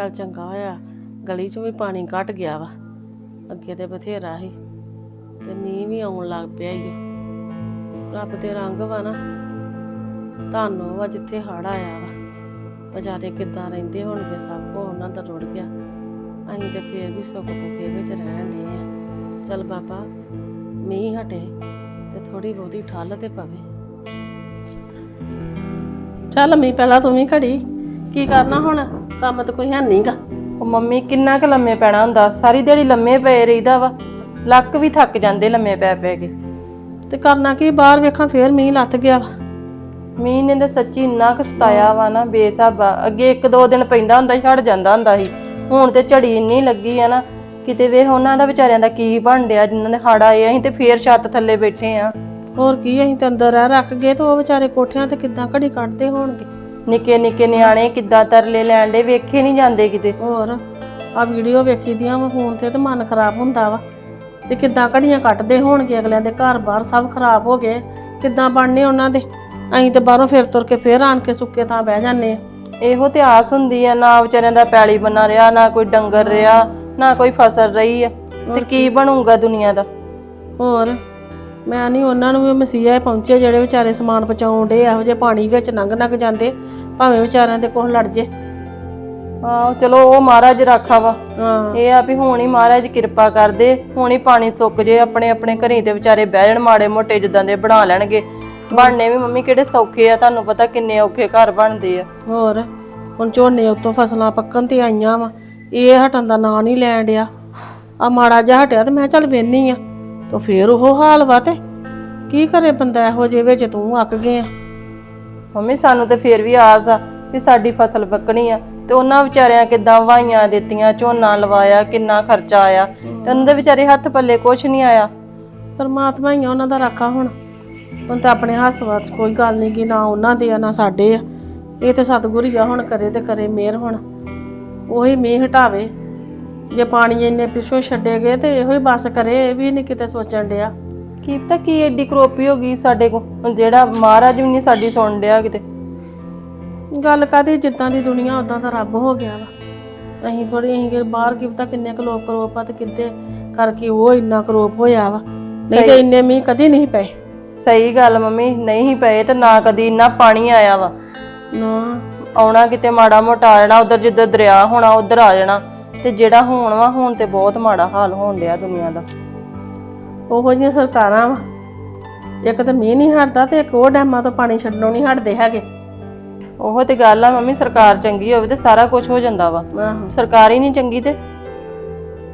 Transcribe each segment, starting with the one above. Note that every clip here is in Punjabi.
ਚੱਲ ਚੰਗਾ ਹੋਇਆ, ਗਲੀ ਚ ਵੀ ਪਾਣੀ ਘਟ ਗਿਆ ਵਾ। ਅੱਗੇ ਤੇ ਬਥੇਰਾ ਸੀ, ਤੇ ਮੀਂਹ ਵੀ ਆਉਣ ਲੱਗ ਪਿਆ ਈ ਓ। ਰੱਬ ਦੇ ਰੰਗ ਵਾ ਨਾ ਤੁਹਾਨੂੰ ਵਾ ਜਿੱਥੇ ਹੜ ਆਇਆ ਵਾ। ਵਿਚਾਰੇ ਕਿੱਦਾਂ ਰਹਿੰਦੇ ਹੋਣਗੇ, ਸਭ ਕੋ ਉਹਨਾਂ ਦਾ ਰੁੜ ਗਿਆ। ਅਸੀਂ ਤੇ ਫੇਰ ਵੀ ਸੁੱਖ ਪੁਕੇ ਵਿੱਚ ਰਹਿਣ ਦੇ ਆ। ਚੱਲ ਬਾਬਾ, ਮੀਂਹ ਹਟੇ ਤੇ ਥੋੜੀ ਬਹੁਤੀ ਠੱਲ ਤੇ ਪਵੇ। ਚੱਲ ਮੀ ਪਹਿਲਾਂ ਤੂੰ ਵੀ ਘੜੀ ਕੀ ਕਰਨਾ ਹੁਣ? ਕੰਮ ਤਾਂ ਕੋਈ ਹੈ ਨਹੀਂਗਾ। ਉਹ ਮੰਮੀ ਕਿੰਨਾ ਕੁ ਲੰਮੇ ਪੈਣਾ ਹੁੰਦਾ? ਸਾਰੀ ਦਿਹਾੜੀ ਲੰਮੇ ਪਏ ਰਹੀਦਾ ਵਾ। ਲੱਕ ਵੀ ਥੱਕ ਜਾਂਦੇ ਲੰਮੇ ਪੈ ਪੈ ਕੇ। ਤੇ ਕਰਨਾ ਕੀ ਬਾਹਰ ਵੇਖਾਂ ਫੇਰ ਮੀਂਹ ਲੱਥ ਗਿਆ ਵਾ। ਮੀਂਹ ਨੇ ਤਾਂ ਸੱਚੀ ਇੰਨਾ ਕੁ ਸਤਾਇਆ ਵਾ ਨਾ ਬੇਸਾਬਾ। ਅੱਗੇ ਇੱਕ ਦੋ ਦਿਨ ਪੈਂਦਾ ਹੁੰਦਾ ਸੀ ਹਟ ਜਾਂਦਾ ਹੁੰਦਾ ਸੀ। ਹੁਣ ਤੇ ਝੜੀ ਇੰਨੀ ਲੱਗੀ ਆ ਨਾ ਕਿਤੇ ਵੇਖ ਉਹਨਾਂ ਦਾ ਵਿਚਾਰਿਆਂ ਦਾ ਕੀ ਬਣ ਡਿਆ ਜਿਨ੍ਹਾਂ ਦੇ ਹੜ ਆਏ ਆ, ਅਸੀਂ ਤੇ ਫੇਰ ਛੱਤ ਥੱਲੇ ਬੈਠੇ ਆ। ਹੋਰ ਕੀ ਅਸੀਂ ਤੇ ਅੰਦਰ ਰਹਿ ਰੱਖ ਗਏ ਤੇ ਉਹ ਵਿਚਾਰੇ ਕੋਠਿਆਂ ਤੇ ਕਿੱਦਾਂ ਘੜੀ ਕੱਢਦੇ ਹੋਣਗੇ? ਨਿੱਕੇ ਨਿੱਕੇ ਨਿਆਣੇ ਕਿੱਦਾਂ ਤਰਲੇ ਲੈਣ ਦੇ ਵੇਖੇ ਨਹੀਂ ਜਾਂਦੇ ਕਿਤੇ। ਹੋਰ ਆ ਵੀਡੀਓ ਵੇਖੀ ਦੀਆਂ ਵਾ ਫੋਨ ਤੇ ਤੇ ਮਨ ਖਰਾਬ ਹੁੰਦਾ ਵਾ। ਤੇ ਕਿੱਦਾਂ ਘੜੀਆਂ ਕੱਟਦੇ ਹੋਣਗੇ ਅਗਲਿਆਂ ਦੇ ਘਰ ਬਾਹਰ ਸਭ ਖਰਾਬ ਹੋ ਗਏ। ਕਿੱਦਾਂ ਬਣਨੇ ਉਹਨਾਂ ਦੇ? ਅਸੀਂ ਤੇ ਬਾਹਰੋਂ ਫਿਰ ਤੁਰ ਕੇ ਫੇਰ ਆਣ ਕੇ ਸੁੱਕੇ ਤਾਂ ਬਹਿ ਜਾਂਦੇ ਆ। ਇਹੋ ਤੇ ਆਸ ਹੁੰਦੀ ਆ ਨਾ ਵਿਚਾਰਿਆਂ ਦਾ ਪੈਲੀ ਬਣਾ ਰਿਹਾ ਨਾ ਕੋਈ ਡੰਗਰ ਰਿਹਾ ਨਾ ਕੋਈ ਫਸਲ ਰਹੀ ਆ। ਤੇ ਕੀ। ਬਣੂਗਾ ਦੁਨੀਆ ਦਾ? ਹੋਰ ਮੈਂ ਨਹੀਂ ਉਹਨਾਂ ਨੂੰ ਵੀ ਮਸੀਹਾ ਪਹੁੰਚੇ ਜਿਹੜੇ ਵਿਚਾਰੇ ਸਮਾਨ ਪਹੁੰਚਾਉਣ ਡੇ ਇਹੋ ਜਿਹੇ ਪਾਣੀ ਵਿੱਚ ਲੰਘ ਲੰਘ ਜਾਂਦੇ ਭਾਵੇਂ ਵਿਚਾਰਿਆਂ ਦੇ ਕੋਲ ਲੜ ਜੇ। ਆਹੋ ਚਲੋ ਉਹ ਮਹਾਰਾਜ ਰਾਖਾ ਵਾ। ਹਾਂ। ਇਹ ਆ ਵੀ ਹੁਣ ਹੀ ਮਹਾਰਾਜ ਕਿਰਪਾ ਕਰਦੇ ਹੁਣ ਹੀ ਪਾਣੀ ਸੁੱਕ ਜੇ ਆਪਣੇ ਆਪਣੇ ਘਰੀ ਤੇ ਵਿਚਾਰੇ ਬਹਿ ਜਾਣ ਮਾੜੇ ਮੋਟੇ ਜਿੱਦਾਂ ਦੇ ਬਣਾ ਲੈਣਗੇ। ਬਣਨੇ ਵੀ ਮੰਮੀ ਕਿਹੜੇ ਸੌਖੇ ਆ ਤੁਹਾਨੂੰ ਪਤਾ ਕਿੰਨੇ ਔਖੇ ਘਰ ਬਣਦੇ ਆ। ਹੋਰ ਹੁਣ ਝੋਨੇ ਉੱਤੋਂ ਫਸਲਾਂ ਪੱਕਣ ਤੇ ਆਈਆਂ ਵਾ ਇਹ ਹਟਣ ਦਾ ਨਾਂ ਨਹੀਂ ਲੈਣ ਡਿਆ। ਆ ਮਾੜਾ ਜਿਹਾ ਹਟਿਆ ਤੇ ਮੈਂ ਚੱਲ ਵੇਨੀ ਆ। ਤਾਂ ਫੇਰ ਉਹ ਹਾਲ ਵਾ ਤੇ। ਕੀ ਕਰੇ ਬੰਦਾ ਇਹੋ ਜਿਹੇ ਵਿੱਚ? ਤੂੰ ਅੱਕ ਗਿਆ ਮੰਮੀ ਸਾਨੂੰ ਤੇ ਫੇਰ ਵੀ ਆਸ ਆ ਵੀ ਸਾਡੀ ਫਸਲ ਪੱਕਣੀ ਆ। ਤੇ ਉਹਨਾਂ ਵਿਚਾਰਿਆਂ ਕਿਦਾਂ ਵਾਹੀਆਂ ਦਿੱਤੀਆਂ ਝੋਨਾ ਲਵਾਇਆ ਕਿੰਨਾ ਖਰਚਾ ਆਇਆ। ਤੇ ਉਹਨਾਂ ਦੇ ਵਿਚਾਰੇ ਹੱਥ ਪੱਲੇ ਕੁਝ ਨਹੀਂ ਆਇਆ। ਪਰਮਾਤਮਾ ਹੀ ਆ ਉਹਨਾਂ ਦਾ ਰਾਖਾ ਹੁਣ। ਹੁਣ ਤਾਂ ਆਪਣੇ ਹੱਥ ਵਾਸ ਕੋਈ ਗੱਲ ਨਹੀਂ ਕਿ ਨਾ ਉਹਨਾਂ ਦੇ ਆ ਨਾ ਸਾਡੇ ਆ। ਇਹ ਤੇ ਸਤਿਗੁਰ ਹੀ ਆ ਹੁਣ ਕਰੇ ਤੇ ਕਰੇ ਮਿਹਰ ਹੁਣ। ਉਹੀ ਮੀਂਹ ਹਟਾਵੇ। ਜੇ ਪਾਣੀ ਇੰਨੇ ਪਿੱਛੋਂ ਛੱਡੇ ਗਏ ਤੇ ਇਹੋ ਹੀ ਬਸ ਕਰੇ ਇਹ ਵੀ ਨਹੀਂ ਕਿਤੇ ਸੋਚਣ ਡਿਆ। ਕੀ ਪਤਾ ਕੀ ਐਡੀ ਕਰੋਪੀ ਹੋ ਗਈ ਸਾਡੇ ਕੋ ਜਿਹੜਾ ਮਹਾਰਾਜ ਵੀ ਨਹੀਂ ਸਾਡੀ ਸੁਣ ਡਿਆ ਕਿਤੇ। ਗੱਲ ਕਾਦੀ ਜਿੱਦਾਂ ਦੀ ਦੁਨੀਆ ਉਦਾਂ ਦਾ ਰੱਬ ਹੋ ਗਿਆ ਵਾ। ਅਸੀਂ ਥੋੜੀ ਅਸੀਂ ਕਿ ਬਾਹਰ ਕੀ ਪਤਾ ਕਿੰਨੇ ਕੁ ਲੋਕ ਕਰੋਪ ਆ ਤੇ ਕਿੱਦੇ ਕਰਕੇ ਉਹ ਇੰਨਾ ਕਰੋਪ ਹੋਇਆ ਵਾ। ਨਹੀਂ ਤੇ ਇੰਨੇ ਮੀਂਹ ਕਦੀ ਨਹੀਂ ਪਏ। ਸਹੀ ਗੱਲ ਮੰਮੀ ਨਹੀਂ ਪਏ ਤੇ ਨਾ ਕਦੀ ਇੰਨਾ ਪਾਣੀ ਆਇਆ ਵਾ। ਨਾ। ਆਉਣਾ ਕਿਤੇ ਮਾੜਾ ਮੋਟਾ ਆ ਜਾਣਾ ਉਧਰ ਜਿੱਧਰ ਦਰਿਆ ਹੋਣਾ ਉਧਰ ਆ ਜਾਣਾ। ਤੇ ਜਿਹੜਾ ਹੋਣ ਵਾ ਹੁਣ ਤੇ ਬਹੁਤ ਮਾੜਾ ਹਾਲ ਹੋਣ ਡਿਆ ਦੁਨੀਆ ਦਾ। ਉਹੋ ਜਿਹੀਆਂ ਸਰਕਾਰਾਂ ਵਾ ਇੱਕ ਤਾਂ ਮੀਂਹ ਨਹੀਂ ਹਟਦਾ ਤੇ ਇੱਕ ਉਹ ਡੈਮਾਂ ਤੋਂ ਪਾਣੀ ਛੱਡਣੋਂ ਨਹੀਂ ਹਟਦੇ ਹੈਗੇ। ਉਹ ਤੇ ਗੱਲ ਆ ਮੰਮੀ ਸਰਕਾਰ ਚੰਗੀ ਹੋਵੇ ਤੇ ਸਾਰਾ ਕੁਝ ਹੋ ਜਾਂਦਾ ਵਾ। ਸਰਕਾਰ ਹੀ ਨਹੀਂ ਚੰਗੀ ਤੇ।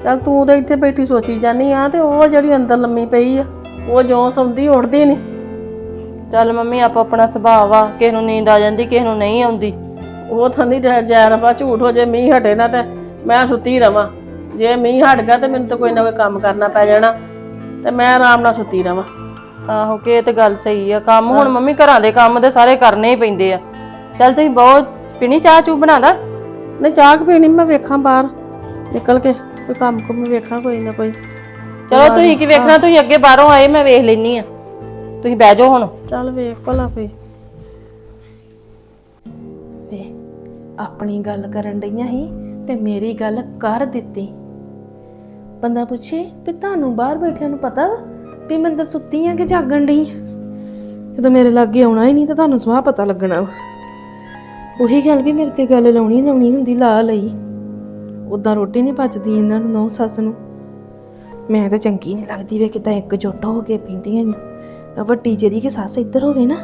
ਚੱਲ ਤੂੰ ਤਾਂ ਇੱਥੇ ਬੈਠੀ ਸੋਚੀ ਜਾਨੀ ਆ ਤੇ ਉਹ ਜਿਹੜੀ ਅੰਦਰ ਲੰਮੀ ਪਈ ਆ ਉਹ ਜਿਉਂ ਸੌਂਦੀ ਉੱਠਦੀ ਨਹੀਂ। ਚੱਲ ਮੰਮੀ ਆਪੋ ਆਪਣਾ ਸੁਭਾਅ ਵਾ ਕਿਸੇ ਨੂੰ ਨੀਂਦ ਆ ਜਾਂਦੀ ਕਿਸੇ ਨੂੰ ਨਹੀਂ ਆਉਂਦੀ। ਉਹ ਤਾਂ ਨਹੀਂ ਜੈ ਰਫਾ ਝੂਠ ਹੋ ਜੇ ਮੀਂਹ ਹਟੇ ਨਾ ਤੇ ਮੈਂ ਸੁੱਤੀ ਰਵਾਂ। ਜੇ ਮੀਂਹ ਹਟ ਗਿਆ ਤੇ ਮੈਨੂੰ ਤਾਂ ਕੋਈ ਨਾ ਕੋਈ ਕੰਮ ਕਰਨਾ ਪੈ ਜਾਣਾ। ਤੇ ਮੈਂ ਆਰਾਮ ਨਾਲ ਸੁੱਤੀ ਰਵਾਂ। ਆਹੋ ਕਿ ਇਹ ਤੇ ਗੱਲ ਸਹੀ ਆ। ਕੰਮ ਹੁਣ ਮੰਮੀ ਘਰਾਂ ਦੇ ਕੰਮ ਤੇ ਸਾਰੇ ਕਰਨੇ ਹੀ ਪੈਂਦੇ ਆ। ਚੱਲ ਤੁਸੀਂ ਬਹੁਤ ਪੀਣੀ ਚਾਹ ਚੂ ਬਣਾਦਾ? ਨਹੀਂ ਚਾਹ ਕਿ ਪੀਣੀ ਮੈਂ ਵੇਖਾਂ ਬਾਹਰ। ਨਿਕਲ ਕੇ ਕੋਈ ਕੰਮ ਕੁਮ ਵੇਖਾਂ ਕੋਈ ਨਾ ਕੋਈ। ਚਲੋ ਤੁਸੀਂ ਕੀ ਵੇਖਣਾ? ਤੁਸੀਂ ਅੱਗੇ ਬਾਹਰੋਂ ਆਏ ਮੈਂ ਵੇਖ ਲੈਣੀ ਆ। ਤੁਸੀਂ ਬਹਿ ਜਾਓ ਹੁਣ। ਚੱਲ ਵੇਖ ਭਲਾ ਕੋਈ। ਵੇ ਆਪਣੀ ਗੱਲ ਕਰਨ ਡਈਆਂ ਸੀ? ਤੇ ਮੇਰੀ ਗੱਲ ਕਰ ਦਿੱਤੀ। ਬੰਦਾ ਪੁੱਛੇ ਵੀ ਤੁਹਾਨੂੰ ਬਾਹਰ ਬੈਠਿਆਂ ਨੂੰ ਪਤਾ ਵਾ ਵੀ ਮੈਂ ਅੰਦਰ ਸੁੱਤੀ ਆ ਕਿ ਜਾਗਣ ਡਈ ਆਂ? ਜਦੋਂ ਮੇਰੇ ਲਾਗੇ ਆਉਣਾ ਹੀ ਨਹੀਂ ਤਾਂ ਤੁਹਾਨੂੰ ਸਵਾਹ ਪਤਾ ਲੱਗਣਾ ਵਾ। ਉਹੀ ਗੱਲ ਵੀ ਮੇਰੇ ਤੇ ਗੱਲ ਲਾਉਣੀ ਲਾਉਣੀ ਹੁੰਦੀ ਲਾ ਲਈ। ਉਦਾਂ ਰੋਟੀ ਨਹੀਂ ਪਚਦੀ ਇਹਨਾਂ ਨੂੰ, ਨੌ ਸੱਸ ਨੂੰ। ਮੈਂ ਤਾਂ ਚੰਗੀ ਨਹੀਂ ਲੱਗਦੀ ਵੇ ਕਿਦਾਂ ਇਕਜੁੱਟ ਹੋ ਕੇ ਪੀਂਦੀਆਂ ਨੇ। ਆ ਵੱਡੀ ਜਿਹੜੀ ਕਿ ਸੱਸ ਇੱਧਰ ਹੋਵੇ ਨਾ,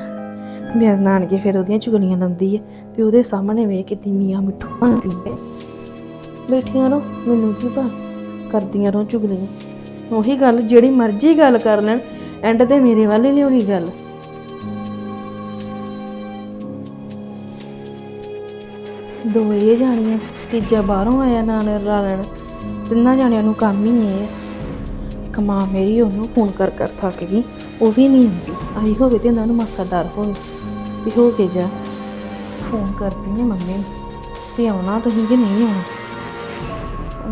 ਮੇਰੇ ਨਾਨਕੇ ਫਿਰ ਉਹਦੀਆਂ ਚੁਗਲੀਆਂ ਲਾਉਂਦੀ ਹੈ ਤੇ ਉਹਦੇ ਸਾਹਮਣੇ ਵੇਖ ਕਿਤੇ ਮੀਆਂ ਮਿੱਠੂ ਬਣਦੀ ਹੈ ਬੈਠੀਆਂ ਰਹੋ, ਮੈਨੂੰ ਕੀ ਪਾ ਕਰਦੀਆਂ ਰਹੋ ਚੁਗਲੀਆਂ। ਉਹੀ ਗੱਲ, ਜਿਹੜੀ ਮਰਜ਼ੀ ਗੱਲ ਕਰ ਲੈਣ ਐਂਡ ਤੇ ਮੇਰੇ ਵੱਲ ਹੀ ਲਿਆਉਣੀ ਗੱਲ। ਦੋ ਇਹ ਜਾਣੀਆਂ, ਤੀਜਾ ਬਾਹਰੋਂ ਆਇਆ ਨਾਲ ਰਲਣ ਤਿੰਨਾਂ ਜਾਣਿਆਂ ਨੂੰ ਕੰਮ ਹੀ ਇਹ ਹੈ ਇੱਕ ਮਾਂ ਮੇਰੀ ਉਹਨੂੰ ਫੋਨ ਕਰ ਕਰ ਥੱਕ ਗਈ, ਉਹ ਵੀ ਨਹੀਂ ਆਉਂਦੀ। ਆਈ ਹੋਵੇ ਤੇ ਇਹਨਾਂ ਨੂੰ ਮਾਸਾ ਡਰ ਹੋਵੇ। ਵੀ ਹੋ ਕੇ ਜਾ। ਫੋਨ ਕਰਦੀ ਨੇ ਮੰਮੀ ਨੂੰ, ਵੀ ਆਉਣਾ ਤੁਸੀਂ ਕਿ ਨਹੀਂ ਆਉਣਾ?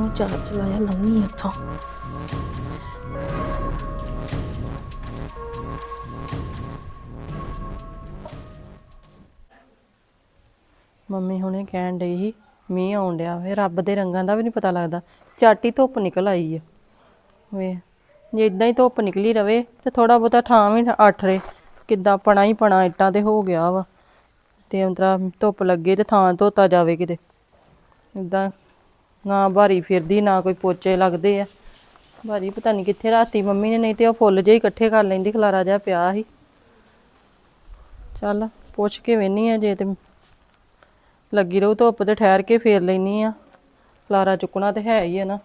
ਉਹਨੂੰ ਚਾਰ ਚਲਾਇਆ ਲਾਉਣੀ ਇੱਥੋਂ ਮੰਮੀ ਹੁਣੇ ਕਹਿਣ ਡਈ ਸੀ ਮੀਂਹ ਆਉਣ ਡਿਆ ਵੇ ਰੱਬ ਦੇ ਰੰਗਾਂ ਦਾ ਵੀ ਨਹੀਂ ਪਤਾ ਲੱਗਦਾ ਝੱਟ ਧੁੱਪ ਨਿਕਲ ਆਈ ਆ ਵੇ ਜੇ ਇਦਾਂ ਹੀ ਧੁੱਪ ਨਿਕਲੀ ਰਵੇ ਤੇ ਥੋੜਾ ਬਹੁਤਾ ਥਾਂ ਵੀ ਅੱਠਰੇ ਕਿੱਦਾਂ ਪਣਾ ਹੀ ਪਣਾ ਇੱਟਾਂ ਤੇ ਹੋ ਗਿਆ ਵਾ ਤੇ ਅੰਤਰਾ ਧੁੱਪ ਲੱਗੇ ਤੇ ਥਾਂ ਧੋਤਾ ਜਾਵੇ ਕਿਤੇ ਇਦਾਂ ਨਾ ਭਾਰੀ ਫਿਰਦੀ, ਨਾ ਕੋਈ ਪੋਚੇ ਲੱਗਦੇ ਆ। ਭਾਰੀ ਪਤਾ ਨਹੀਂ ਕਿੱਥੇ ਰਾਤੀ ਮੰਮੀ ਨੇ, ਨਹੀਂ ਤੇ ਉਹ ਫੁੱਲ ਜਿਹੇ ਇਕੱਠੇ ਕਰ ਲੈਂਦੀ, ਖਲਾਰਾ ਜਿਹਾ ਪਿਆ ਸੀ। ਚੱਲ, ਪੁੱਛ ਕੇ ਵੇਨੀ ਆ, ਜੇ ਤੇ ਲੱਗੀ ਰਹੂ ਧੁੱਪ ਤੇ ਠਹਿਰ ਕੇ ਫੇਰ ਲੈਨੀ ਆ। ਖਲਾਰਾ ਚੁੱਕਣਾ ਤੇ ਹੈ ਹੀ ਆ ਨਾ।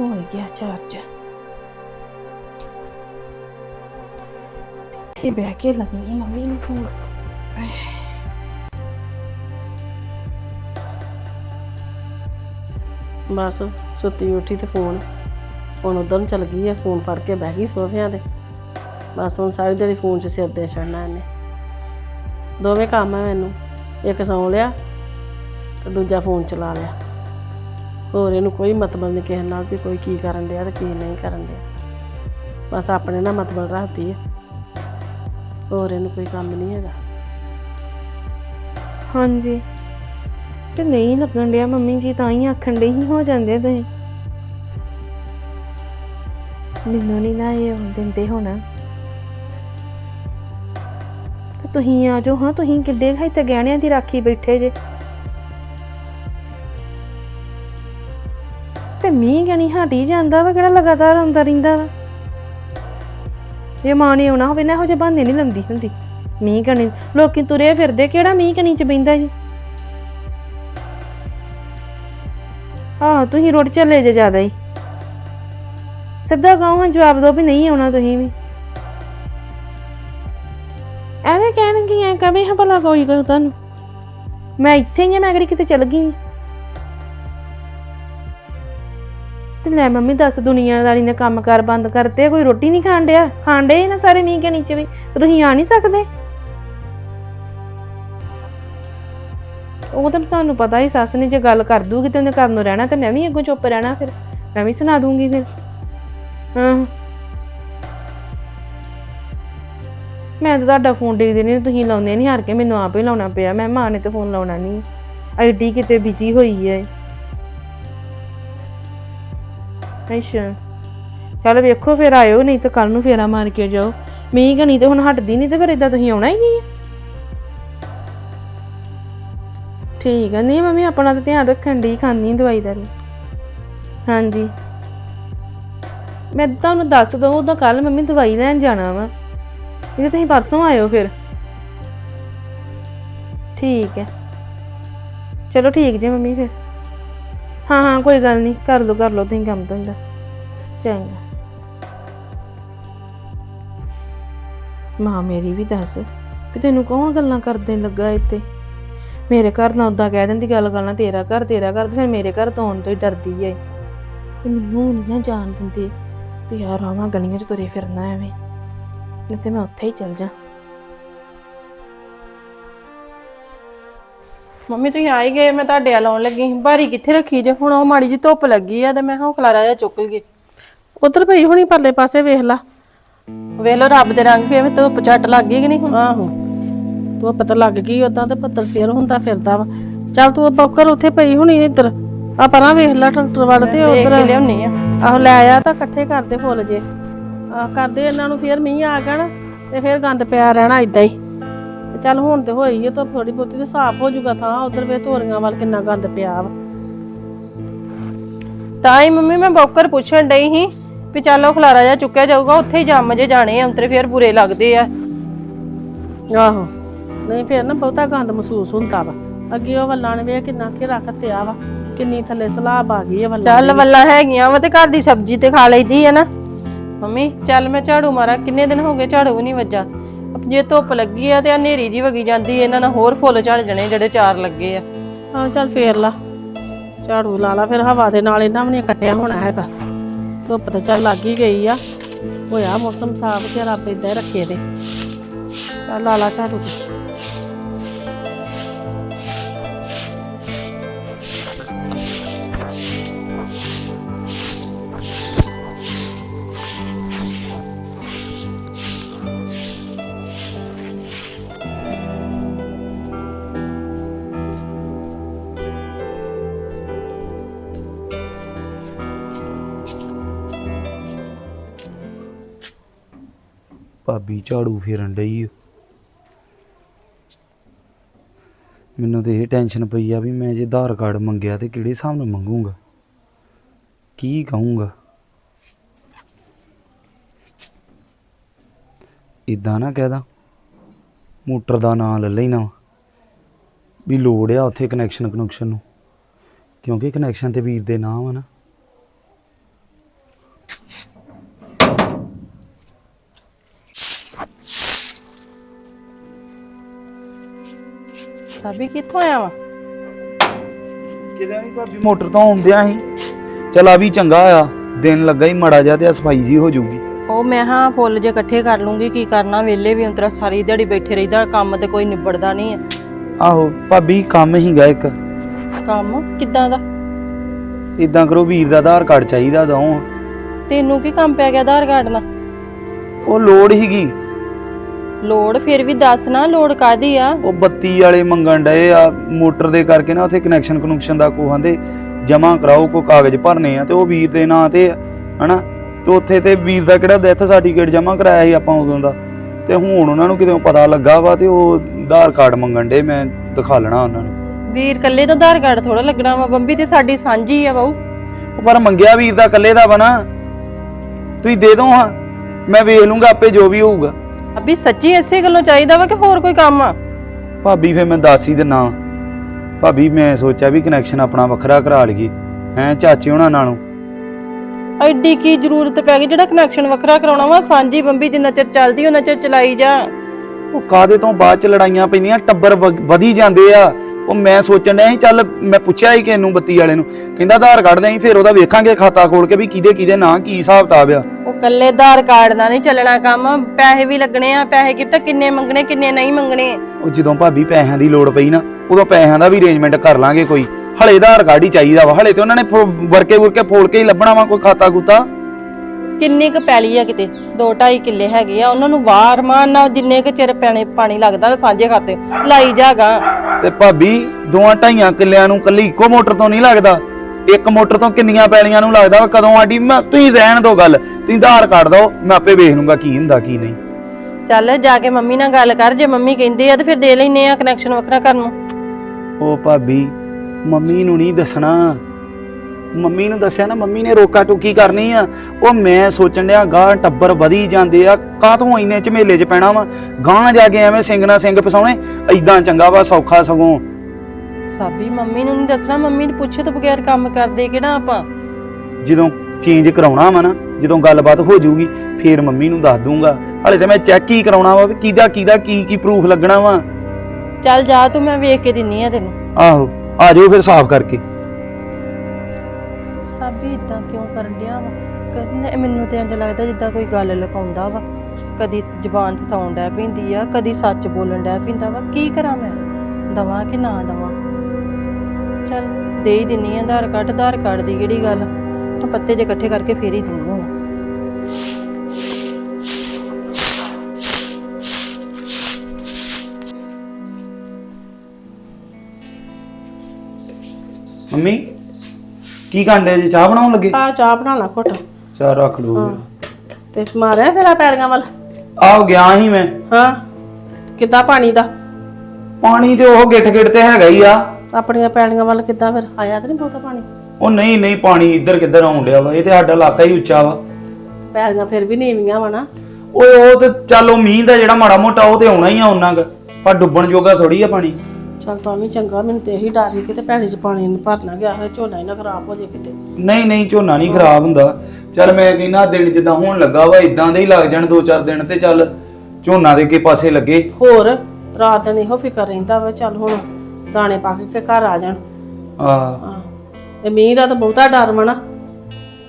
ਹੋ ਗਿਆ ਚਾਰਜ। ਇਹ ਬਹਿ ਕੇ ਲੰਮੀ ਮੰਮੀ ਨੂੰ ਫੋਨ ਬਸ, ਸੁੱਤੀ ਉੱਠੀ ਤੇ ਫੋਨ ਹੁਣ ਉਧਰ ਨੂੰ ਚਲ ਗਈ ਹੈ ਫੋਨ ਫੜ ਕੇ ਬਹਿ ਗਈ ਸੋਫਿਆਂ ਤੇ। ਬਸ ਹੁਣ ਸਾਰੀ ਦਿਹਾੜੀ ਫੋਨ 'ਚ ਸਿਰ ਦੇ ਛੱਡਣਾ ਇਹਨੇ। ਦੋਵੇਂ ਕੰਮ ਹੈ ਮੈਨੂੰ। ਇੱਕ ਸੌਂ ਲਿਆ ਤੇ ਦੂਜਾ ਫੋਨ ਚਲਾ ਲਿਆ। ਹੋਰ ਇਹਨੂੰ ਕੋਈ ਮਤਲਬ ਨਹੀਂ ਕਿਸੇ ਨਾਲ ਵੀ ਕੋਈ ਕੀ ਕਰਨ ਡਿਆ ਤੇ ਕੀ ਨਹੀਂ ਕਰਨ ਡਿਆ। ਬਸ ਆਪਣੇ ਨਾਲ ਮਤਲਬ ਰੱਖਦੀ ਹੈ ਹੋਰ ਇਹਨੂੰ ਕੋਈ ਕੰਮ ਨਹੀਂ ਹੈਗਾ। ਹਾਂਜੀ। ਤੇ ਨਹੀਂ ਲੱਗਣ ਡਿਆ ਮੰਮੀ ਜੀ, ਤਾਂ ਹੀ ਆਖਣ ਡਈ ਹੀ ਹੋ ਜਾਂਦੇ ਤੁਸੀਂ। ਮੈਨੂੰ ਨਹੀਂ ਨਾ ਇਹ ਦਿੰਦੇ ਹੋਣਾ। ਤੇ ਤੁਸੀਂ ਆ ਜਾਓ, ਹਾਂ, ਤੁਸੀਂ ਕਿੱਡੇ ਖਾਈ ਤੇ ਗਹਿਣਿਆਂ ਦੀ ਰਾਖੀ ਬੈਠੇ ਜੇ। ਤੇ ਮੀਂਹ ਗਣੀ ਹਟੀ ਜਾਂਦਾ ਵਾ, ਕਿਹੜਾ ਲਗਾਤਾਰ ਆਉਂਦਾ ਰਹਿੰਦਾ ਵਾ। ਜੇ ਮਾਂ ਨੇ ਆਉਣਾ ਹੋਵੇ ਨਾ, ਇਹੋ ਜਿਹੇ ਬਹਾਨੇ ਨਹੀਂ ਲੰਦੀ ਹੁੰਦੀ। ਮੀਂਹ ਕਣੀ, ਲੋਕੀ ਤੁਰੇ ਫਿਰਦੇ, ਕਿਹੜਾ ਮੀਂਹ ਕਣੀ ਚ ਬੈਂਦਾ ਜੀ ਆਹ, ਤੁਸੀਂ ਰੋਡ ਚੱਲੇ ਜੇ ਜ਼ਿਆਦਾ ਹੀ। ਸਿੱਧਾ ਕਹੋ, ਹਾਂ, ਜਵਾਬ ਦਿਓ ਵੀ ਨਹੀਂ ਆਉਣਾ ਤੁਸੀਂ ਵੀ। ਐਵੇਂ ਕਹਿਣਗੇ ਐ ਕਵੇਂ ਹਾਂ, ਭਲਾ ਕੋਈ ਕਹੂ ਤੁਹਾਨੂੰ। ਮੈਂ ਇੱਥੇ ਹੀ ਆ, ਮੈਂ ਕਿਹੜੀ ਕਿਤੇ ਚੱਲ ਗਈ ਤੇ ਲੈ ਮੰਮੀ ਦੱਸ ਦੁਨੀਆਦਾਰੀ ਨੇ ਕੰਮਕਾਰ ਬੰਦ ਕਰਤੇ, ਕੋਈ ਰੋਟੀ ਨਹੀਂ ਖਾਣ ਡਿਆ? ਖਾਣ ਡੇ ਨਾ ਸਾਰੇ ਮੀਂਹ ਕੇ ਨੀਚੇ ਵੀ? ਤੇ ਤੁਸੀਂ ਆ ਨਹੀਂ ਸਕਦੇ? ਉਹ ਤਾਂ ਤੁਹਾਨੂੰ ਪਤਾ ਹੀ ਸੱਸ ਨੇ ਜੇ ਗੱਲ ਕਰ ਦੂਗੀ ਤੇ ਉਹਨੇ ਘਰ ਨੂੰ ਰਹਿਣਾ ਤੇ ਮੈਂ ਵੀ ਅੱਗੋਂ ਚੁੱਪ ਰਹਿਣਾ ਫਿਰ। ਮੈਂ ਵੀ ਸੁਣਾ ਦੂੰਗੀ ਫਿਰ। ਹਾਂ। ਮੈਂ ਤਾਂ ਤੁਹਾਡਾ ਫੋਨ ਦੇਖਦੇ ਨਹੀਂ ਤੁਸੀਂ ਲਾਉਂਦੇ ਨਹੀਂ, ਹਾਰ ਕੇ ਮੈਨੂੰ ਆਪ ਹੀ ਲਾਉਣਾ ਪਿਆ। ਮੈਂ ਮਾਂ ਨੇ ਤੇ ਫੋਨ ਲਾਉਣਾ ਨਹੀਂ। ਆਈਡੀ ਕਿਤੇ ਬਿਜ਼ੀ ਹੋਈ ਹੈ। ਅੱਛਾ। ਚੱਲ ਵੇਖੋ ਫਿਰ, ਆਇਓ, ਨਹੀਂ ਤਾਂ ਕੱਲ ਨੂੰ ਫੇਰਾ ਮਾਰ ਕੇ ਜਾਓ। ਮੀਂਹ ਗਣੀ ਤੇ ਹੁਣ ਹਟਦੀ ਨਹੀਂ ਤੇ ਫਿਰ ਇਦਾਂ ਤੁਸੀਂ ਆਉਣਾ ਹੀ ਨਹੀਂ ਹੈ ਠੀਕ ਹੈ ਨਹੀਂ ਮੰਮੀ, ਆਪਣਾ ਤਾਂ ਧਿਆਨ ਰੱਖਣ ਦੀ ਖਾਂਦੀ ਦਵਾਈ ਦਾ ਹਾਂਜੀ। ਮੈਂ ਤੁਹਾਨੂੰ ਦੱਸ ਦਊਂ ਉਹਦਾ ਕੱਲ ਮੰਮੀ ਦਵਾਈ ਲੈਣ ਜਾਣਾ ਵਾ। ਇਹ ਤੁਸੀਂ ਪਰਸੋਂ ਆਇਓ ਫਿਰ। ਠੀਕ ਹੈ। ਚਲੋ ਠੀਕ ਜੇ ਮੰਮੀ ਫਿਰ। ਹਾਂ ਹਾਂ, ਕੋਈ ਗੱਲ ਨਹੀਂ, ਕਰ ਲਓ ਕਰ ਲਓ, ਤੁਸੀਂ ਕੰਮ ਧੰਦਾ ਚੰਗਾ। ਮਾਂ ਮੇਰੀ ਵੀ ਦੱਸ ਵੀ ਤੈਨੂੰ ਕੌਣ ਗੱਲਾਂ ਕਰਦੇ ਲੱਗਾ ਇੱਥੇ? ਮੇਰੇ ਘਰ ਨਾਲ ਉਦਾਂ ਕਹਿ ਦਿੰਦੀ, ਗੱਲ ਗੱਲ ਤੇਰਾ ਘਰ ਤੇਰਾ ਘਰ, ਤੇ ਫਿਰ ਮੇਰੇ ਘਰ ਤੋਂ ਆਉਣ ਤੋਂ ਹੀ ਡਰਦੀ ਏ ਤੇ ਮੈਨੂੰ ਨਹੀਂ ਨਾ ਜਾਣ ਦਿੰਦੇ ਵੀ ਯਾਰ ਆਵਾਂ ਗਲੀਆਂ 'ਚ ਤੁਰੇ ਫਿਰਨਾ ਐਵੇਂ। ਨਹੀਂ ਤੇ ਮੈਂ ਉੱਥੇ ਹੀ ਚੱਲ ਜਾ। ਮੰਮੀ ਤੁਸੀਂ ਆ ਹੀ ਗਏ ਮੈਂ ਤੁਹਾਡੇ ਆ ਲਾਉਣ ਲੱਗੀ ਸੀ। ਭਾਰੀ ਕਿੱਥੇ ਰੱਖੀ ਜੇ? ਹੁਣ ਉਹ ਮਾੜੀ ਜੀ ਧੁੱਪ ਲੱਗੀ ਆ ਤੇ ਮੈਂ ਕਿਹਾ ਉਹ ਖਲਾਰਾ ਜਿਹਾ ਚੁੱਕ ਲਈਏ। ਉਧਰ ਪਈ ਹੋਣੀ ਪਰਲੇ ਪਾਸੇ ਵੇਖ ਲਾ। ਵੇਖ ਲੋ ਰੱਬ ਦੇ ਰੰਗ ਕਿਵੇਂ ਧੁੱਪ ਝੱਟ ਲੱਗ ਗਈ ਕਿ ਨਹੀਂ ਹੁਣ? ਆਹੋ। ਤੂੰ ਪਤਾ ਲੱਗ ਗਈ ਉਦਾਂ ਤੇ ਪੱਤਰ ਫੇਰ ਹੁੰਦਾ ਫਿਰਦਾ ਵਾ। ਚੱਲ ਤੂੰ ਬੌਕਰ ਉੱਥੇ ਪਈ ਹੋਣੀ ਇੱਧਰ। ਆ ਪਰਾਂ ਵੇਖ ਲੈ ਟਰੈਕਟਰ ਵੱਲ ਤੇ ਦੇਖ ਉਧਰ ਕੇ ਲਿਆਉਣੀ ਆ। ਆਹੋ ਲੈ ਆ ਤਾਂ ਇਕੱਠੇ ਕਰਦੇ ਫੁੱਲ ਜੇ। ਆ ਕਰਦੇ ਇਹਨਾਂ ਨੂੰ ਫੇਰ ਮੀਂਹ ਆ ਗਿਆ ਨਾ ਤੇ ਫੇਰ ਗੰਦ ਪਿਆ ਰਹਿਣਾ ਇਦਾਂ ਹੀ। ਤੇ ਚੱਲ ਹੁਣ ਤੇ ਹੋਈ ਹੈ ਤਾਂ ਥੋੜੀ ਬਹੁਤੀ ਤੇ ਸਾਫ਼ ਹੋ ਜਾਊਗਾ ਥਾਂ ਉਧਰ ਵੇ ਧੋਰੀਆਂ ਵੱਲ ਕਿੰਨਾ ਗੰਦ ਪਿਆ ਵਾ। ਤਾਂ ਹੀ ਮੰਮੀ ਮੈਂ ਬੌਕਰ ਪੁੱਛਣ ਡਈ ਸੀ ਵੀ ਚੱਲ ਉਹ ਖਲਾਰਾ ਜਿਹਾ ਚੁੱਕਿਆ ਜਾਊਗਾ ਉੱਥੇ ਹੀ ਜੰਮ ਜੇ ਜਾਣੇ ਆ ਅੰਤਰੇ ਫੇਰ ਬੁਰੇ ਲੱਗਦੇ ਆ। ਆਹੋ। ਨਹੀਂ ਫੇਰ ਨਾ ਬਹੁਤਾ ਗੰਦ ਮਹਿਸੂਸ ਹੁੰਦਾ ਵਾ। ਅੱਗੇ ਉਹ ਵੱਲਾਂ ਨੇ ਵੇ ਕਿੰਨਾ ਘੇਰਾ ਕੱਤਿਆ ਵਾ ਕਿੰਨੀ ਥੱਲੇ ਸਲਾਬ ਆ ਗਈ ਹੈ ਵੱਲਾਂ ਚੱਲ ਵੱਲਾਂ ਹੈਗੀਆਂ ਵਾ ਤੇ ਘਰ ਦੀ ਸਬਜ਼ੀ ਤੇ ਖਾ ਲਈਦੀ ਆ ਨਾ। ਮੰਮੀ ਚੱਲ ਮੈਂ ਝਾੜੂ ਮਾਰਾਂ ਕਿੰਨੇ ਦਿਨ ਹੋ ਗਏ ਝਾੜੂ ਵੀ ਨਹੀਂ ਵੱਜਾ। ਜੇ ਧੁੱਪ ਲੱਗੀ ਆ ਤੇ ਆ ਹਨੇਰੀ ਜੀ ਵਗੀ ਜਾਂਦੀ ਇਹਨਾਂ ਨਾਲ ਹੋਰ ਫੁੱਲ ਝੜ ਜਣੇ ਜਿਹੜੇ ਚਾਰ ਲੱਗੇ ਆ। ਹਾਂ, ਚੱਲ ਫੇਰ ਲਾ। ਝਾੜੂ ਲਾ ਲਾ, ਫਿਰ ਹਵਾ ਦੇ ਨਾਲ ਇਹਨਾਂ ਵੀ ਨਹੀਂ ਕੱਟਿਆ ਹੋਣਾ ਹੈਗਾ। ਧੁੱਪ ਤਾਂ ਚੱਲ ਲੱਗ ਹੀ ਗਈ ਆ। ਹੋਇਆ ਮੌਸਮ ਸਾਫ਼ ਤੇ ਰੱਬ ਏਦਾਂ ਰੱਖੇ ਦੇ ਚੱਲ ਲਾ ਲਾ ਝਾੜੂ। ਭਾਬੀ ਝਾੜੂ ਫੇਰਨ ਡਈ ਮੈਨੂੰ ਤੇ ਇਹ ਟੈਨਸ਼ਨ ਪਈ ਆ ਵੀ ਮੈਂ ਜੇ ਆਧਾਰ ਕਾਰਡ ਮੰਗਿਆ ਤੇ ਕਿਹੜੇ ਹਿਸਾਬ ਨਾਲ ਮੰਗੂੰਗਾ? ਕੀ ਕਹੂੰਗਾ? ਇਦਾਂ ਨਾ ਕਹਿਦਾ, ਮੋਟਰ ਦਾ ਨਾਂ ਲੈ ਲੈਣਾ ਵਾ, ਵੀ ਲੋੜ ਆ ਉੱਥੇ ਕਨੈਕਸ਼ਨ ਕਨੈਕਸ਼ਨ ਨੂੰ, ਕਿਉਂਕਿ ਕਨੈਕਸ਼ਨ ਤੇ ਵੀਰ ਦੇ ਨਾਂ ਵਾ ਨਾ। ਸਾਬੀ ਕਿੱਥੋਂ ਆਇਆ ਵਾ? ਕਿਤੇ ਨਹੀਂ ਭਾਬੀ ਮੋਟਰ ਤੋਂ ਆਉਂਦਿਆਂ ਸੀ। ਚਲ ਆ ਵੀ ਚੰਗਾ ਆ ਦਿਨ ਲੱਗਾ ਹੀ ਮੜਾ ਜਾ ਤੇ ਆ ਸਫ਼ਾਈ ਜੀ ਹੋ ਜਾਊਗੀ। ਉਹ ਮੈਂ ਹਾਂ ਫੁੱਲ ਜੇ ਇਕੱਠੇ ਕਰ ਲੂੰਗੀ ਕੀ ਕਰਨਾ ਵਿਹਲੇ ਵੀ ਉਂਤਰਾ ਸਾਰੀ ਦਿਹਾੜੀ ਬੈਠੇ ਰਹੀਦਾ ਕੰਮ ਤੇ ਕੋਈ ਨਿਬੜਦਾ ਨਹੀਂ ਹੈ ਆਹੋ ਭਾਬੀ ਕੰਮ ਹੀਗਾ ਇੱਕ। ਕੰਮ? ਕਿੱਦਾਂ ਦਾ? ਇਦਾਂ ਕਰੋ ਵੀਰ ਦਾ ਆਧਾਰ ਕਾਰਡ ਚਾਹੀਦਾ ਦੋ ਤੈਨੂੰ ਕੀ ਕੰਮ ਪੈ ਗਿਆ ਆਧਾਰ ਕਾਰਡ ਨਾਲ? ਉਹ ਲੋੜ ਹੀਗੀ। ਲੋੜ ਫਿਰ ਵੀ ਦੱਸ ਨਾ ਲੋੜ ਕਾਦੀ ਆ? ਉਹ ਬੱਤੀ ਵਾਲੇ ਮੰਗਣ ਡਏ ਆ ਮੋਟਰ ਦੇ ਕਰਕੇ ਨਾ ਉੱਥੇ ਕਨੈਕਸ਼ਨ ਕਨੈਕਸ਼ਨ ਦਾ ਕੋ ਕਹਿੰਦੇ ਜਮਾ ਕਰਾਓ ਕੋ ਕਾਗਜ਼ ਭਰਨੇ ਆ ਤੇ ਉਹ ਵੀਰ ਦੇ ਨਾਂ ਤੇ ਹਨਾ? ਤੇ ਉੱਥੇ ਤੇ ਵੀਰ ਦਾ ਕਿਹੜਾ ਡੈਥ ਸਰਟੀਫਿਕੇਟ ਜਮਾ ਕਰਾਇਆ ਸੀ ਆਪਾਂ ਉਦੋਂ ਦਾ। ਤੇ ਹੁਣ ਉਹਨਾਂ ਨੂੰ ਕਿਤੇ ਪਤਾ ਲੱਗਾ ਵਾ ਤੇ ਉਹ ਆਧਾਰ ਕਾਰਡ ਮੰਗਣ ਡੇ ਮੈਂ ਦਿਖਾ ਲੈਣਾ ਉਹਨਾਂ ਨੂੰ। ਵੀਰ ਕੱਲੇ ਦਾ ਆਧਾਰ ਕਾਰਡ ਥੋੜਾ ਲੱਗਣਾ ਵਾ ਬੰਬੀ ਤੇ ਸਾਡੀ ਸਾਂਝੀ ਆ ਬਾਊ। ਪਰ ਮੰਗਿਆ ਵੀਰ ਦਾ ਇਕੱਲੇ ਦਾ ਵਾ ਨਾ। ਤੁਸੀਂ ਦੇ ਦੋ ਹਾਂ ਮੈਂ ਵੇਖ ਲੂੰਗਾ ਆਪੇ ਜੋ ਵੀ ਹੋਊਗਾ। ਅਭੀ ਸੱਚੀ ਐਸੇ ਗੱਲੋਂ ਚਾਹੀਦਾ ਵਾ ਕਿ ਹੋਰ ਕੋਈ ਕੰਮ ਆ? ਭਾਬੀ ਫੇ ਮੈਂ ਦੱਸ ਹੀ ਦਿੰਨਾ। ਭਾਬੀ ਮੈਂ ਸੋਚਿਆ ਵੀ ਕਨੈਕਸ਼ਨ ਆਪਣਾ ਵੱਖਰਾ ਕਰਾ ਲਈਏ। ਹੈਂ ਚਾਚੇ ਉਹਨਾਂ ਨਾਲੋਂ? ਐਡੀ ਕੀ ਜ਼ਰੂਰਤ ਪੈ ਗਈ ਜਿਹੜਾ ਕਨੈਕਸ਼ਨ ਵੱਖਰਾ ਕਰਾਉਣਾ ਵਾ? ਸਾਂਝੀ ਬੰਬੀ ਜਿੰਨਾ ਚਿਰ ਚੱਲਦੀ ਉਹਨਾਂ ਚਿਰ ਚਲਾਈ ਜਾ। ਉਹ ਕਾਦੇ ਤੋਂ ਬਾਅਦ ਚ ਲੜਾਈਆਂ ਪੈਂਦੀਆਂ? ਟੱਬਰ ਵਧੀ ਜਾਂਦੇ ਆ। ਉਹ ਮੈਂ ਸੋਚਣ ਡਿਆ ਸੀ ਚੱਲ ਮੈਂ ਪੁੱਛਿਆ ਹੀ ਕਿ ਇਹਨੂੰ ਬੱਤੀ ਵਾਲੇ ਨੂੰ। ਕਹਿੰਦਾ ਆਧਾਰ ਕਾਰਡ ਦੇ ਫਿਰ ਉਹਦਾ ਵੇਖਾਂਗੇ ਖਾਤਾ ਖੋਲ ਕੇ ਵੀ ਕਿਹਦੇ ਕਿਹਦੇ ਨਾਂ ਕੀ ਹਿਸਾਬ ਕਿਤਾਬ ਆ। ਉਹ ਕੱਲੇ ਆਧਾਰ ਕਾਰਡ ਨਾਲ ਨਹੀਂ ਚੱਲਣਾ ਕੰਮ ਪੈਸੇ ਵੀ ਲੱਗਣੇ ਆ ਪੈਸੇ ਕਿਤਾ ਕਿੰਨੇ ਮੰਗਣੇ ਕਿੰਨੇ ਨਹੀਂ ਮੰਗਣੇ। ਉਹ ਜਦੋਂ ਭਾਬੀ ਪੈਸਿਆਂ ਦੀ ਲੋੜ ਪਈ ਨਾ ਉਦੋਂ ਪੈਸਿਆਂ ਦਾ ਵੀ ਅਰੇਂਜਮੈਂਟ ਕਰ ਲਾਂਗੇ ਕੋਈ। ਹਲੇ ਆਧਾਰ ਕਾਰਡ ਹੀ ਚਾਹੀਦਾ ਵਾ ਹਲੇ ਤੇ ਉਹਨਾਂ ਨੇ ਵਰਕੇ ਵਰਕੇ ਫੋਲ ਕੇ ਹੀ ਲੱਭਣਾ ਵਾ ਕੋਈ ਖਾਤਾ ਕੂਤਾ ਕਿੰਨੀ ਕੁ ਪੈਲੀ ਆ ਕਿਤੇ? 2.5 ਕਿੱਲੇ ਹੈਗੇ ਆ ਉਹਨਾਂ ਨੂੰ ਵਾਰ ਮਾਰ ਨਾਲ ਜਿੰਨੇ ਕੁ ਚਿਰ ਪੈਣੇ ਪਾਣੀ ਲੱਗਦਾ ਨਾ ਸਾਂਝੇ ਖਾਤੇ ਲਾਈ ਜਾਗਾ। ਤੇ ਭਾਬੀ ਦੋਆਂ ਢਾਈਆਂ ਕਿੱਲਿਆਂ ਨੂੰ ਕੱਲੀ ਇੱਕੋ ਮੋਟਰ ਤੋਂ ਨਹੀਂ ਲੱਗਦਾ? ਇੱਕ ਮੋਟਰ ਤੋਂ ਕਿੰਨੀਆਂ ਪੈਲੀਆਂ ਨੂੰ ਲੱਗਦਾ? ਵਾ ਕਦੋਂ ਆਡੀ ਮੈਂ ਤੁਸੀਂ ਰਹਿਣ ਦੋ ਗੱਲ। ਤੁਸੀਂ ਆਧਾਰ ਕਾਰਡ ਦਿਓ ਮੈਂ ਆਪੇ ਵੇਖ ਲੂੰਗਾ ਕੀ ਹੁੰਦਾ ਕੀ ਨਹੀਂ। ਚੱਲ ਜਾ ਕੇ ਮੰਮੀ ਨਾਲ ਗੱਲ ਕਰ ਜੇ ਮੰਮੀ ਕਹਿੰਦੇ ਆ ਤੇ ਫਿਰ ਦੇ ਲੈਨੇ ਆ ਕਨੈਕਸ਼ਨ ਵੱਖਰਾ ਕਰਨ ਨੂੰ। ਉਹ ਭਾਬੀ ਮੰਮੀ ਨੂੰ ਨਹੀਂ ਦੱਸਣਾ। ਮੰਮੀ ਨੂੰ ਦੱਸਿਆ ਨਾ ਮੰਮੀ ਨੇ ਰੋਕਾ ਟੁਕੀ ਕਰਨੀ ਆ। ਉਹ ਮੈਂ ਸੋਚਣ ਡਿਆ ਗਾਂ ਟੱਬਰ ਵਧੀ ਜਾਂਦੇ ਆ ਕਾਹਤੋਂ ਇੰਨੇ ਝਮੇਲੇ 'ਚ ਪੈਣਾ ਵਾ? ਗਾਂ ਜਾ ਕੇ ਐਵੇਂ ਸਿੰਘ ਨਾਲ ਸਿੰਘ ਫਸਾਉਣੇ ਐਦਾਂ ਚੰਗਾ ਵਾ ਸੌਖਾ ਸਗੋਂ। ਸਾਬੀ ਮੰਮੀ ਨੂੰ ਨਹੀਂ ਦੱਸਣਾ ਮੰਮੀ ਨੂੰ ਪੁੱਛੇ ਤੋਂ ਬਗੈਰ ਕੰਮ ਕਰਦੇ ਕਿਹੜਾ ਆਪਾਂ। ਜਦੋਂ ਚੇਂਜ ਕਰਾਉਣਾ ਵਾ ਨਾ ਜਦੋਂ ਗੱਲਬਾਤ ਹੋ ਜਾਊਗੀ ਫੇਰ ਮੰਮੀ ਨੂੰ ਦੱਸ ਦੂੰਗਾ ਹਲੇ ਤੇ ਮੈਂ ਚੈੱਕ ਹੀ ਕਰਾਉਣਾ ਵਾ ਵੀ ਕਿਹਦਾ ਕਿਹਦਾ ਕੀ ਕੀ ਪ੍ਰੂਫ ਲੱਗਣਾ ਵਾ। ਚੱਲ ਜਾ ਤੂੰ ਮੈਂ ਵੇਖ ਕੇ ਦਿੰਨੀ ਆ ਤੈਨੂੰ। ਆਹੋ ਆ ਜਾਓ ਫਿਰ ਸਾਫ਼ ਕਰਕੇ। ਸਾਬੀ ਇਦਾਂ ਕਿਉਂ ਕਰਨ ਡਿਆ ਵਾ? ਕਦੇ ਮੈਨੂੰ ਤੇ ਇੰਜ ਲੱਗਦਾ ਜਿੱਦਾਂ ਕੋਈ ਗੱਲ ਲਕਾਉਂਦਾ ਵਾ। ਕਦੀ ਜ਼ਬਾਨ ਥਾਉਣ ਡੈ ਪੈਂਦੀ ਆ, ਕਦੀ ਸੱਚ ਬੋਲਣ ਡੈ ਪੈਂਦਾ ਵਾ। ਕੀ ਕਰਾਂ ਮੈਂ? ਦਵਾਂ ਕਿ ਨਾ ਦਵਾਂ? ਚੱਲ, ਦੇ ਹੀ ਦਿੰਨੀ ਆ, ਆਧਾਰ ਕਾਰਡ ਆਧਾਰ ਕਾਰਡ ਦੀ ਕਿਹੜੀ ਗੱਲ? ਆ ਪੱਤੇ ਜੇ ਇਕੱਠੇ ਕਰਕੇ ਫੇਰ ਹੀ ਦਿੰਦੀ ਆ। ਮੰਮੀ ਕੀ ਕਾਂਡੇ ਜੀ ਚਾਹ ਬਣਾਉਣ ਲੱਗੇ? ਆ ਚਾਹ ਬਣਾ ਲਾ ਘੁੱਟ। ਚਾਹ ਰੱਖ ਲਓ ਤੇ ਮਾਰਿਆ ਫੇਰਾ ਪੈਲੀਆਂ ਵੱਲ? ਆਹ ਗਿਆ ਹੀ ਮੈਂ। ਹਾਂ। ਕਿੱਦਾਂ ਪਾਣੀ ਦਾ? ਪਾਣੀ ਤੇ ਉਹ ਗਿੱਠ ਗਿੱਠ ਤੇ ਹੈਗਾ ਹੀ ਆ। ਆਪਣੀਆਂ ਪੈਲੀਆਂ ਵੱਲ ਕਿੱਦਾਂ ਫਿਰ? ਆਇਆ ਤੇ ਨਹੀਂ ਬਹੁਤਾ ਪਾਣੀ? ਉਹ ਨਹੀਂ ਨਹੀਂ ਪਾਣੀ ਇੱਧਰ ਕਿੱਧਰ ਆਉਣ ਡਿਆ ਵਾ। ਇਹ ਤੇ ਸਾਡਾ ਇਲਾਕਾ ਹੀ ਉੱਚਾ ਵਾ। ਪੈਲੀਆਂ ਫਿਰ ਵੀ ਨੀਵੀਆਂ ਵਾ ਨਾ। ਓਏ ਉਹ ਤੇ ਚੱਲ ਉਹ ਮੀਂਹ ਦਾ ਜਿਹੜਾ ਮਾੜਾ ਮੋਟਾ ਉਹ ਤੇ ਆਉਣਾ ਹੀ ਆ ਉਹਨਾਂ ਕ। ਪਰ ਡੁੱਬਣ ਜੋਗਾ ਥੋੜੀ ਆ ਪਾਣੀ। ਚਲ ਤਾਂ ਵੀ ਚੰਗਾ ਮੈਨੂੰ ਤੇ ਇਹੀ ਡਰ ਸੀ ਕਿਤੇ ਪੈਲੀ 'ਚ ਪਾਣੀ ਨੂੰ ਭਰਨਾ ਗਿਆ ਹੋਇਆ ਝੋਨਾ ਹੀ ਨਾ ਖਰਾਬ ਹੋ ਜੇ ਕਿਤੇ। ਨਹੀਂ ਨਹੀਂ ਝੋਨਾ ਨਹੀਂ ਖਰਾਬ ਹੁੰਦਾ। ਚੱਲ ਮੈਂ ਕਹਿੰਦਾ ਦਿਨ ਜਿੱਦਾਂ ਹੋਣ ਲੱਗਾ ਵਾ ਇਦਾਂ ਦੇ ਹੀ ਲੱਗ ਜਾਣ ਦੋ ਚਾਰ ਦਿਨ ਤੇ ਚੱਲ ਝੋਨਾ ਦੇ ਕੇ ਪਾਸੇ ਲੱਗੇ। ਹੋਰ ਰਾਤ ਦਿਨ ਇਹੋ ਫਿਕਰ ਰਹਿੰਦਾ ਵਾ ਚੱਲ ਹੁਣ ਦਾਣੇ ਪੱਕ ਕੇ ਘਰ ਆ ਜਾਣ। ਆ ਹਾਂ। ਇਹ ਮੀਂਹ ਦਾ ਤਾਂ ਬਹੁਤਾ ਡਰ ਵਾ ਨਾ।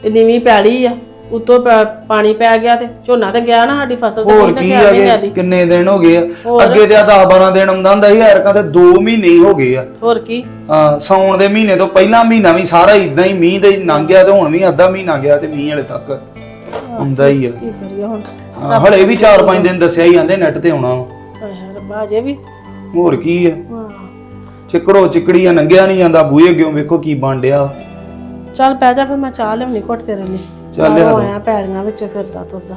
ਇਹ ਨੀਵੀਂ ਪੈਲੀ ਆ। ਉਤੋਂ ਪਾਣੀ ਪੈ ਗਿਆ ਤੇ ਝੋਨਾ ਤੇ ਗਿਆ ਨਾ ਸਾਡੀ ਫਸਲ ਤੇ ਹੋਰ ਕੀ ਆ ਆਦੀ ਕਿੰਨੇ ਦਿਨ ਹੋ ਗਏ ਆ? ਅੱਗੇ ਤੇ ਆ 10 12 ਦਿਨ ਆਉਂਦਾ ਹੁੰਦਾ ਸੀ ਐਰਕਾਂ ਤੇ 2 ਮਹੀਨੇ ਹੀ ਹੋ ਗਏ ਆ। ਹੋਰ ਕੀ? ਹਾਂ ਸੌਣ ਦੇ ਮਹੀਨੇ ਤੋਂ ਪਹਿਲਾ ਮਹੀਨਾ ਵੀ ਸਾਰਾ ਇਦਾਂ ਹੀ ਮੀਂਹ ਦੇ ਲੰਘ ਗਿਆ ਤੇ ਹੁਣ ਵੀ ਅੱਧਾ ਮਹੀਨਾ ਗਿਆ ਤੇ ਮੀਂਹ ਹਲੇ ਤੱਕ ਆਉਂਦਾ ਹੀ ਆ। ਕੀ ਕਰੀਏ ਹੁਣ? ਹਾਂ, ਹਲੇ ਵੀ 4-5 ਦਿਨ ਦੱਸਿਆ ਹੀ ਜਾਂਦੇ ਨੈਟ ਤੇ ਆਉਣਾ ਵਾ। ਆਏ ਰੱਬਾ ਵੀ? ਹੋਰ ਕੀ ਆ? ਹਾਂ। ਚਿੱਕੜੋ ਚਿੱਕੜੀਆਂ ਨੰਗਿਆ ਨਹੀਂ ਜਾਂਦਾ ਬੂਹੇ ਅੱਗੇ ਵੇਖੋ ਕੀ ਬਣ ਡਿਆ ਚੱਲ ਪੈ ਜਾ ਫਿਰ ਮੈਂ ਚਾਹ ਲਿਆਉਣੀ ਘੁੱਟ ਤੇਰੇ ਲਈ। ਚੱਲ ਲਿਆ ਦੋ। ਆਇਆ ਪੈਲੀਆਂ ਵਿੱਚ ਫਿਰਦਾ ਤੁਰਦਾ